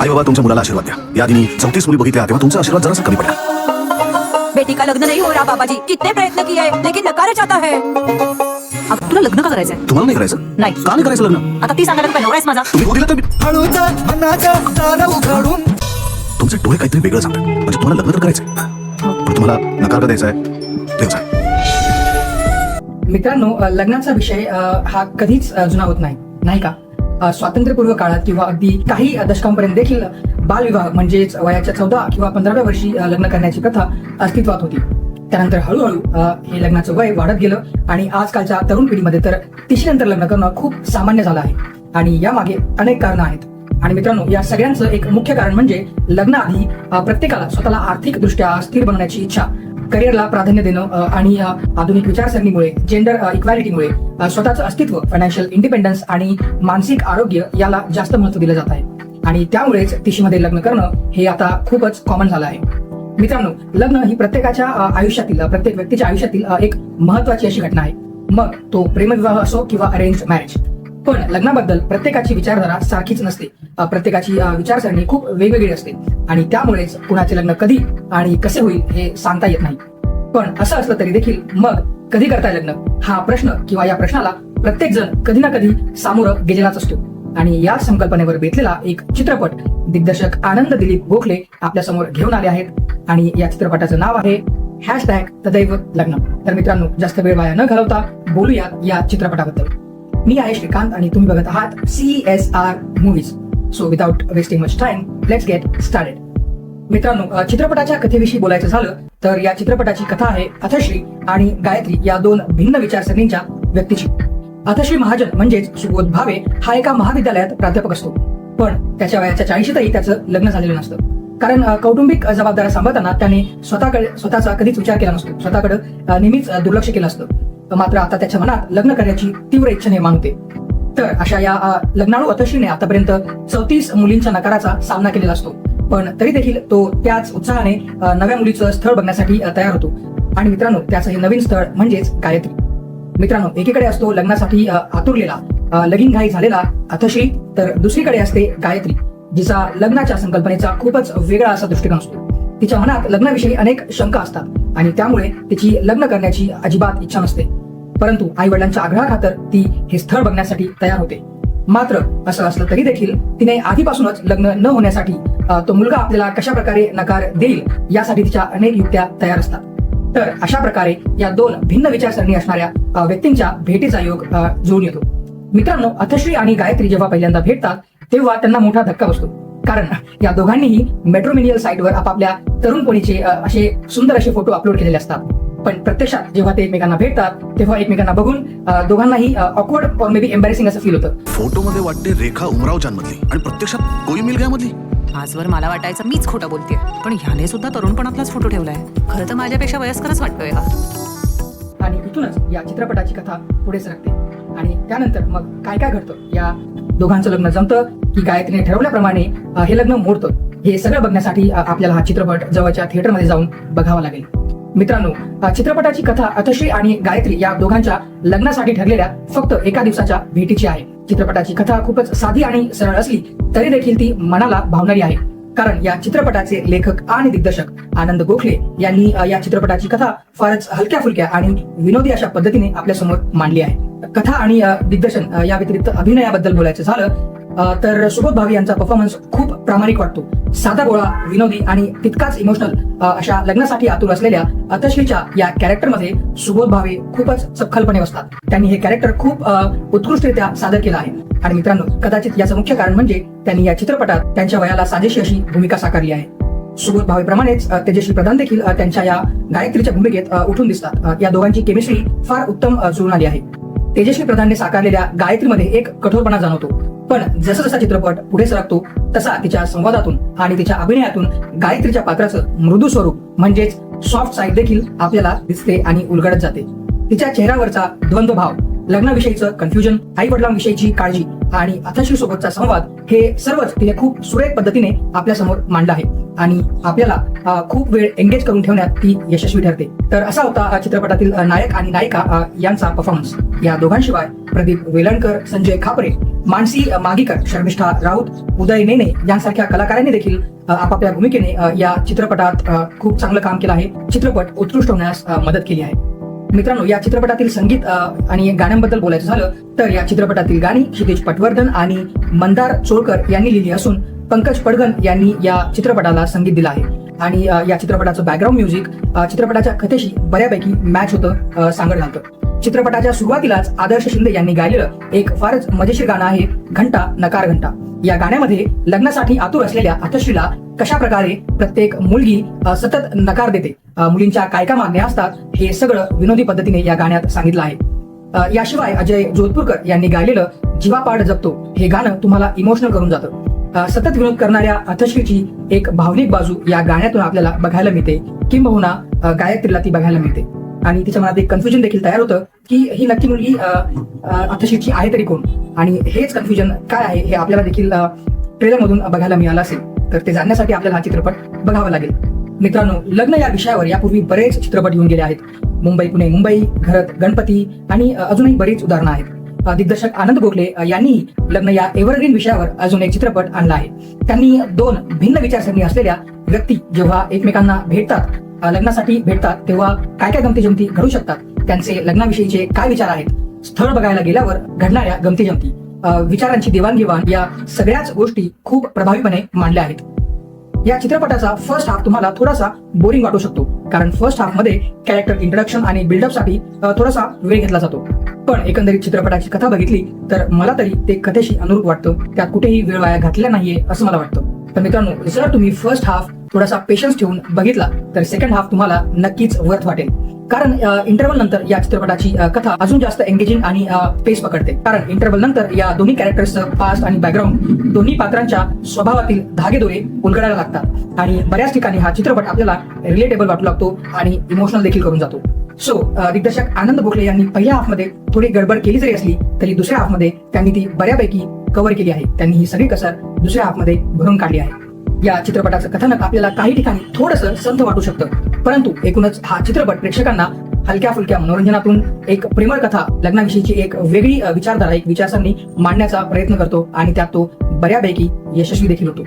आई बाबा तुमच्या मुलाला आशीर्वाद द्या. या आधी मी चौतीस मुली बघितल्या तेव्हा तुमचा आशीर्वाद जरासा कमी पडला. बेटी का लग्न नहीं हो रहा बाबा जी कितने प्रयत्न किए लेकिन नकार जाता है. अब तुला लग्न का करायचंय? तुम्हाला नाही करायचं? नाही. का नाही करायचं लग्न? आता ती सांगायला काय नवरा आहेस माझा. तुम्ही हो दिलं तर मी- हळूच मनाचं दार उघडून. तुमचे डोळे काहीतरी वेगळं सांगतात. म्हणजे तुम्हाला लग्न तर करायचंय. पण तुम्हाला नकार का द्यायचा आहे साहेब मित्रांनो अ, लग्नाचा विषय अ, हा कधीच अ, जुना होत नाही. नाही का? स्वातंत्र्यपूर्व काळात किंवा अगदी काही दशकांपर्यंत देखील बालविवाह म्हणजेच वयाच्या चौदा किंवा पंधराव्या वर्षी लग्न करण्याची प्रथा अस्तित्वात होती. त्यानंतर हळूहळू हे लग्नाचं वय वाढत गेलं आणि आजकालच्या तरुण पिढीमध्ये तर तिशीनंतर लग्न करणं खूप सामान्य झालं आहे. आणि यामागे अनेक कारणं आहेत. आणि मित्रांनो या सगळ्यांचं एक मुख्य कारण म्हणजे लग्नाआधी प्रत्येकाला स्वतःला आर्थिकदृष्ट्या स्थिर बनण्याची इच्छा करिअरला प्राधान्य देणं आणि आधुनिक विचारसरणीमुळे जेंडर इक्वॅलिटीमुळे स्वतःचं अस्तित्व फायनान्शियल इंडिपेंडन्स आणि मानसिक आरोग्य याला जास्त महत्त्व दिलं जात आहे. आणि त्यामुळेच तिशीमध्ये लग्न करणं हे आता खूपच कॉमन झालं आहे. मित्रांनो लग्न ही प्रत्येकाच्या आयुष्यातील प्रत्येक व्यक्तीच्या आयुष्यातील एक महत्वाची अशी घटना आहे. मग तो प्रेमविवाह असो किंवा अरेंज मॅरेज पण लग्नाबद्दल प्रत्येकाची विचारधारा सारखीच नसते. प्रत्येकाची विचारसरणी खूप वेगवेगळी असते. आणि त्यामुळेच कुणाचे लग्न कधी आणि कसे होईल हे सांगता येत नाही. पण असं असलं तरी देखील मग कधी करताय लग्न? हा प्रश्न किंवा या प्रश्नाला प्रत्येक जण कधी ना कधी सामोरं गेलेलाच असतो. आणि या संकल्पनेवर बेतलेला एक चित्रपट दिग्दर्शक आनंद दिलीप गोखले आपल्यासमोर घेऊन आले आहेत. आणि या चित्रपटाचं नाव आहे हॅशटॅग तदैव लग्न. तर मित्रांनो जास्त वेळ वाया न घालवता बोलूया या चित्रपटाबद्दल. मी आहे श्रीकांत आणि तुम्ही बघत आहात C S R movies so without wasting much time let's get started मित्रांनो चित्रपटाच्या कथेविषयी बोलायचं झालं तर या चित्रपटाची कथा आहे अथश्री आणि गायत्री या दोन भिन्न विचारसरणींच्या व्यक्तीची. अथश्री महाजन म्हणजेच सुबोध भावे हा एका महाविद्यालयात प्राध्यापक असतो. पण त्याच्या वयाच्या चाळीशीतही त्याचं लग्न झालेलं नसतं. कारण कौटुंबिक जबाबदाऱ्या सांभाळताना त्याने स्वतःकडे स्वतःचा कधीच विचार केला नसतो. स्वतःकडे नेहमीच दुर्लक्ष केलं असतं. मात्र आता त्याच्या मनात लग्न करण्याची तीव्र इच्छा निर्माण होते. तर अशा या लग्नाळू अतशीने आतापर्यंत चौतीस मुलींच्या नकाराचा सामना केलेला असतो. पण तरी देखील तो त्याच उत्साहाने नव्या मुलीचं स्थळ बघण्यासाठी तयार होतो. आणि मित्रांनो त्याचं हे नवीन स्थळ म्हणजेच गायत्री. मित्रांनो एकीकडे असतो लग्नासाठी आतुरलेला लगीन घाई झालेला अथशी तर दुसरीकडे असते गायत्री जिचा लग्नाच्या संकल्पनेचा खूपच वेगळा असा दृष्टिकोन असतो. तिच्या मनात लग्नाविषयी अनेक शंका असतात आणि त्यामुळे तिची लग्न करण्याची अजिबात इच्छा नसते. परंतु आई वडिलांच्या आग्रहाखातर ती हे स्थळ बघण्यासाठी तयार होते. मात्र असं असलं तरी देखील तिने आधीपासूनच लग्न न होण्यासाठी तो मुलगा आपल्याला कशा प्रकारे नकार देईल यासाठी तिच्या अनेक युक्त्या तयार असतात. तर अशा प्रकारे या दोन भिन्न विचारसरणी असणाऱ्या व्यक्तींच्या भेटीचा योग जुळून येतो. मित्रांनो अथश्री आणि गायत्री जेव्हा पहिल्यांदा भेटतात तेव्हा त्यांना मोठा धक्का बसतो. कारण या दोघांनीही मेट्रोमिनियल साईटवर आपापल्या तरुणपणीचे असे सुंदर असे फोटो अपलोड केलेले असतात. पण प्रत्यक्षात जेव्हा ते एकमेकांना भेटतात तेव्हा एकमेकांना बघून दोघांनाही ऑकवर्ड और मे बी एम्बॅरेसिंग असं फील होतं. फोटोमध्ये वाटते रेखा उमरावच्या आणि प्रत्यक्षात कोई मिल गया मधली आजवर मला वाटायचं मीच खोटं बोलते पण ह्याने सुद्धा तरुणपणातलाच फोटो ठेवलाय. खरं तर माझ्यापेक्षा वयस्करच वाटतोय हा. आणि इथूनच या चित्रपटाची कथा पुढे सरकते. आणि त्यानंतर मग काय काय घडतं? या दोघांचं लग्न जमतं की गायत्रीने ठरवल्याप्रमाणे हे लग्न मोडतं? हे सगळं बघण्यासाठी आपल्याला हा चित्रपट जवळच्या थिएटरमध्ये जाऊन बघावा लागेल. मित्रांनो चित्रपटाची कथा अथश्री आणि गायत्री या दोघांच्या लग्नासाठी ठरलेल्या फक्त एका दिवसाच्या भेटीची आहे. चित्रपटाची कथा खूपच साधी आणि सरळ असली तरी देखील ती मनाला भावणारी आहे. कारण या चित्रपटाचे लेखक आणि दिग्दर्शक आनंद गोखले यांनी या चित्रपटाची कथा फारच हलक्या फुलक्या आणि विनोदी अशा पद्धतीने आपल्यासमोर मांडली आहे. कथा आणि दिग्दर्शन या व्यतिरिक्त अभिनयाबद्दल बोलायचं झालं तर सुबोध भावी यांचा परफॉर्मन्स खूप प्रामाणिक वाटतो. साधा गोळा विनोदी आणि तितकाच इमोशनल अशा लग्नासाठी आतुर असलेल्या अतश्रीच्या या कॅरेक्टरमध्ये सुबोध भावे खूपच सखलपणे बसतात. त्यांनी हे कॅरेक्टर खूप उत्कृष्टरित्या सादर केलं आहे. आणि मित्रांनो कदाचित याचं मुख्य कारण म्हणजे त्यांनी या चित्रपटात त्यांच्या वयाला साजेशी अशी भूमिका साकारली आहे. सुबोध भावेप्रमाणेच तेजस्वी प्रधान देखील त्यांच्या या गायत्रीच्या भूमिकेत उठून दिसतात. या दोघांची केमिस्ट्री फार उत्तम जुळून आली आहे. तेजस्वी प्रधानने साकारलेल्या गायत्रीमध्ये एक कठोरपणा जाणवतो. पण जसा जसा चित्रपट पुढे सरकतो तसा तिच्या संवादातून आणि तिच्या अभिनयातून गायत्रीच्या पात्राचं मृदू स्वरूप म्हणजेच सॉफ्ट साईड देखील आपल्याला दिसते आणि उलगडत जाते. तिच्या चेहऱ्यावरचा द्वंद्वभाव लग्नाविषयीचं कन्फ्युजन आई वडिलांविषयीची काळजी आणि अथश्री सोबतचा संवाद हे सर्वच तिने खूप सुरेख पद्धतीने आपल्यासमोर मांडलं आहे. आणि आपल्याला खूप वेळ एंगेज करून ठेवण्यात ती यशस्वी ठरते. तर असा होता चित्रपटातील नायक आणि नायिका यांचा परफॉर्मन्स या दोघांशिवाय प्रदीप वेलणकर संजय खापरे मानसी मागीकर शर्मिष्ठा राऊत उदय नेने यांसारख्या कलाकारांनी देखील आपापल्या भूमिकेने या चित्रपटात खूप चांगलं काम केलं आहे. चित्रपट उत्कृष्ट होण्यास मदत केली आहे. मित्रांनो या चित्रपटातील संगीत आणि गाण्यांबद्दल बोलायचं झालं तर या चित्रपटातील गाणी क्षितिज पटवर्धन आणि मंदार चोळकर यांनी लिहिली असून पंकज पडगन यांनी या चित्रपटाला संगीत दिलं आहे. आणि या चित्रपटाचं बॅकग्राऊंड म्युझिक चित्रपटाच्या कथेशी बऱ्यापैकी मॅच होतं सांगड घालतं. चित्रपटाच्या सुरुवातीलाच आदर्श शिंदे यांनी गायलेलं एक फारच मजेशीर गाणं आहे घंटा नकार घंटा. या गाण्यामध्ये लग्नासाठी आतुर असलेल्या अथश्रीला कशा प्रकारे प्रत्येक मुलगी सतत नकार देते मुलींच्या काय काय मागण्या असतात हे सगळं विनोदी पद्धतीने या गाण्यात सांगितलं आहे. याशिवाय अजय जोधपूरकर यांनी गायलेलं जीवापाड जगतो हे गाणं तुम्हाला इमोशनल करून जातं. सतत विनोद करणाऱ्या अथश्रीची एक भावनिक बाजू या गाण्यातून आपल्याला बघायला मिळते. किंबहुना गायत्रीला ती बघायला मिळते. आणि तिच्या मनात एक कन्फ्युजन देखील तयार होतं की ही नक्की मुलगी अथश्रीची आहे तरी कोण? आणि हेच कन्फ्युजन काय आहे हे आपल्याला देखील ट्रेलर मधून बघायला मिळालं असेल. तर ते जाणण्यासाठी आपल्याला हा चित्रपट बघावा लागेल. मित्रांनो लग्न या विषयावर यापूर्वी बरेच चित्रपट येऊन गेले आहेत. मुंबई पुणे मुंबई घरत गणपती आणि अजूनही बरीच उदाहरणं आहेत. दिग्दर्शक आनंद गोखले यांनी लग्न या एव्हरग्रीन विषयावर अजून एक चित्रपट आणला आहे. त्यांनी दोन भिन्न विचारसरणी असलेल्या व्यक्ती जेव्हा एकमेकांना भेटतात लग्नासाठी भेटतात तेव्हा काय काय गमती जमती घडू शकतात? त्यांचे लग्नाविषयीचे काय विचार आहेत? स्थळ बघायला गेल्यावर घडणाऱ्या गमती जमती विचारांची देवाणघेवाण या सगळ्याच गोष्टी खूप प्रभावीपणे मांडल्या आहेत. या चित्रपटाचा फर्स्ट हाफ तुम्हाला थोडासा बोरिंग वाटू शकतो कारण फर्स्ट हाफमध्ये कॅरेक्टर इंट्रोडक्शन आणि बिल्डअपसाठी थोडासा वेळ घेतला जातो. पण एकंदरीत चित्रपटाची कथा बघितली तर मला तरी ते कथेशी अनुरूप वाटतं. त्यात कुठेही वेळ वाया घातल्या नाहीये असं मला वाटतं. तर मित्रांनो जर तुम्ही फर्स्ट हाफ थोडासा पेशन्स ठेवून बघितला तर सेकंड हाफ तुम्हाला नक्कीच वर्थ वाटेल. कारण इंटरव्हल नंतर या चित्रपटाची कथा अजून जास्त एंगेजिंग आणि पेस पकडते. कारण इंटरव्हल नंतर या दोन्ही कॅरेक्टर्सचं पास्ट आणि बॅकग्राऊंड दोन्ही पात्रांच्या स्वभावातील धागेदोरे उलगडायला लागतात. आणि बऱ्याच ठिकाणी हा चित्रपट आपल्याला रिलेटेबल वाटू लागतो आणि इमोशनल देखील करून जातो. सो uh, दिग्दर्शक आनंद गोखले यांनी पहिल्या हाफमध्ये थोडी गडबड केली जरी असली तरी दुसऱ्या हाफमध्ये त्यांनी ती बऱ्यापैकी कव्हर केली आहे. त्यांनी ही सगळी कसर दुसऱ्या हाफमध्ये भरून काढली आहे. या चित्रपटाचं कथानक आपल्याला काही ठिकाणी थोडंसं संथ वाटू शकतं. परंतु एकूणच हा चित्रपट प्रेक्षकांना हलक्या फुलक्या मनोरंजनातून एक प्रेमळ कथा लग्नाविषयीची एक वेगळी विचारधारा एक विचारसरणी मांडण्याचा प्रयत्न करतो आणि त्यात तो बऱ्यापैकी यशस्वी देखील होतो.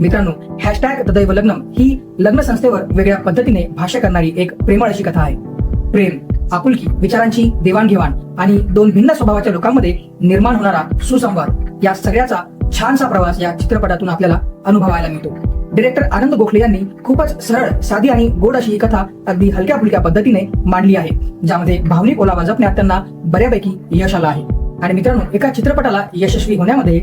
मित्रांनो हॅशटॅग तदैव लग्नम ही लग्न संस्थेवर वेगळ्या पद्धतीने भाष्य करणारी एक प्रेमळ अशी कथा आहे. प्रेम आपुलकी विचारांची देवाणघेवाण आणि दोन भिन्न स्वभावाच्या लोकांमध्ये निर्माण होणारा सुसंवाद या सगळ्याचा छानसा प्रवास या चित्रपटातून आपल्याला अनुभवायला मिळतो. डिरेक्टर आनंद गोखले यांनी खूपच सरळ साधी आणि गोड अशी ही कथा अगदी हलक्या फुलक्या पद्धतीने मांडली आहे ज्यामध्ये भावनिक ओलावा जपण्यात त्यांना बऱ्यापैकी यश आलं आहे. आणि मित्रांनो एका चित्रपटाला यशस्वी होण्यामध्ये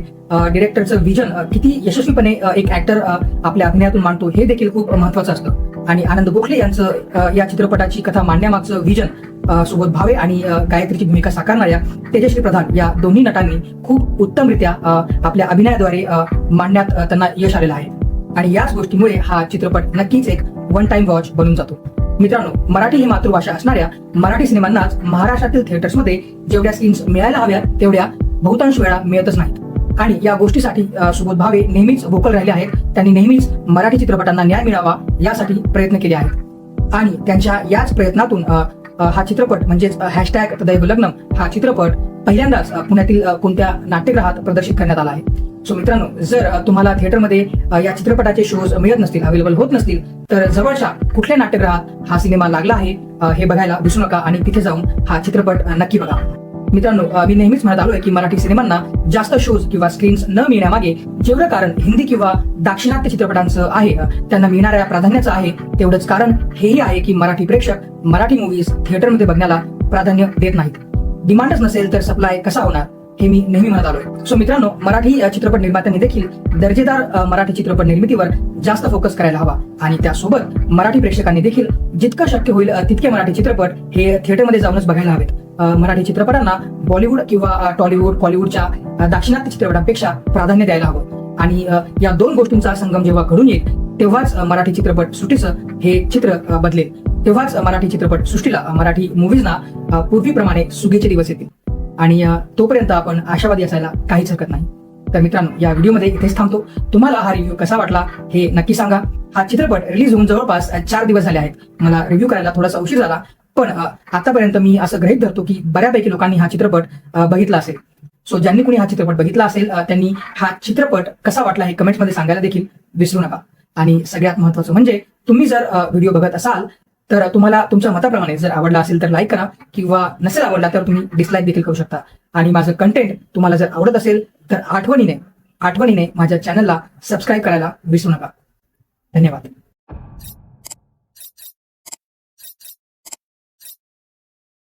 डिरेक्टरचं विजन किती यशस्वीपणे एक ऍक्टर आपल्या अभिनयातून मांडतो हे देखील खूप महत्वाचं असतं. आणि आनंद गोखले यांचं या चित्रपटाची कथा मांडण्यामागचं विजन सुबोध भावे आणि गायत्रीची भूमिका साकारणाऱ्या तेजश्री प्रधान या दोन्ही नटांनी खूप उत्तमरित्या आपल्या अभिनयाद्वारे मांडण्यात त्यांना यश आलेलं आहे. आणि याच गोष्टीमुळे हा चित्रपट नक्कीच एक वन टाइम वॉच बनून जातो. मित्रांनो मराठी ही मातृभाषा असणाऱ्या मराठी सिनेमांनाच महाराष्ट्रातील थिएटर्समध्ये जेवढ्या स्क्रीन्स मिळायला हव्या तेवढ्या बहुतांश वेळा मिळतच नाहीत. आणि या गोष्टीसाठी सुबोध भावे नेहमीच भोकल राहिले आहेत. त्यांनी नेहमीच मराठी चित्रपटांना न्याय मिळावा यासाठी प्रयत्न केले आहेत. आणि त्यांच्या याच प्रयत्नातून हा चित्रपट म्हणजेच हॅशटॅग तदैव लग्नम हा चित्रपट पहिल्यांदाच पुण्यातील कोणत्या नाट्यगृहात प्रदर्शित करण्यात आला आहे. सो मित्रांनो जर तुम्हाला थिएटरमध्ये या चित्रपटाचे शोज मिळत नसतील अवेलेबल होत नसतील तर जवळच्या कुठल्या नाट्यगृहात हा सिनेमा लागला आहे हे बघायला विसरू नका आणि तिथे जाऊन हा चित्रपट नक्की बघा. मित्रांनो मी नेहमीच म्हणत आलोय की मराठी सिनेमांना जास्त शोज किंवा स्क्रीन्स न मिळण्यामागे जेवढं कारण हिंदी किंवा दाक्षिणात्य चित्रपटांचं आहे त्यांना मिळणाऱ्या प्राधान्याचं आहे तेवढंच कारण हेही आहे की मराठी प्रेक्षक मराठी मूवीज थिएटरमध्ये बघण्याला प्राधान्य देत नाहीत. डिमांडच नसेल तर सप्लाय कसा होणार? हे मी नेहमी म्हणत आलोय. सो मित्रांनो मराठी चित्रपट निर्मात्यांनी देखील दर्जेदार मराठी चित्रपट निर्मितीवर जास्त फोकस करायला हवा. आणि त्यासोबत मराठी प्रेक्षकांनी देखील जितकं शक्य होईल तितके मराठी चित्रपट हे थिएटरमध्ये जाऊनच बघायला हवेत. मराठी चित्रपटांना बॉलिवूड किंवा टॉलिवूड कॉलिवूडच्या दाक्षिणात्य चित्रपटांपेक्षा प्राधान्य द्यायला हवं. आणि या दोन गोष्टींचा संगम जेव्हा घडून येईल तेव्हाच मराठी चित्रपट सृष्टीचं हे चित्र बदलेल. तेव्हाच मराठी चित्रपट सृष्टीला मराठी मुव्हीजना पूर्वीप्रमाणे सुगीचे दिवस येतील. आणि तोपर्यंत आपण आशावादी असायला काहीच हरकत नाही. तर मित्रांनो या व्हिडिओमध्ये इथेच थांबतो. तुम्हाला हा रिव्ह्यू कसा वाटला हे नक्की सांगा. हा चित्रपट रिलीज होऊन जवळपास चार दिवस झाले आहेत. मला रिव्ह्यू करायला थोडासा उशीर झाला. पण आतापर्यंत मी असं गृहीत धरतो की बऱ्यापैकी लोकांनी हा चित्रपट बघितला असेल. सो ज्यांनी कुणी हा चित्रपट बघितला असेल त्यांनी हा चित्रपट कसा वाटला हे कमेंट्समध्ये सांगायला देखील विसरू नका. आणि सगळ्यात महत्वाचं म्हणजे तुम्ही जर व्हिडिओ बघत असाल तर तुम्हाला तुमच्या मताप्रमाणे जर आवडला असेल तर लाईक करा किंवा नसेल आवडला तर तुम्ही डिसलाईक देखील करू शकता. आणि माझं कंटेंट तुम्हाला जर आवडत असेल तर आठवणीने आठवणीने माझ्या चॅनलला सबस्क्राईब करायला विसरू नका. धन्यवाद.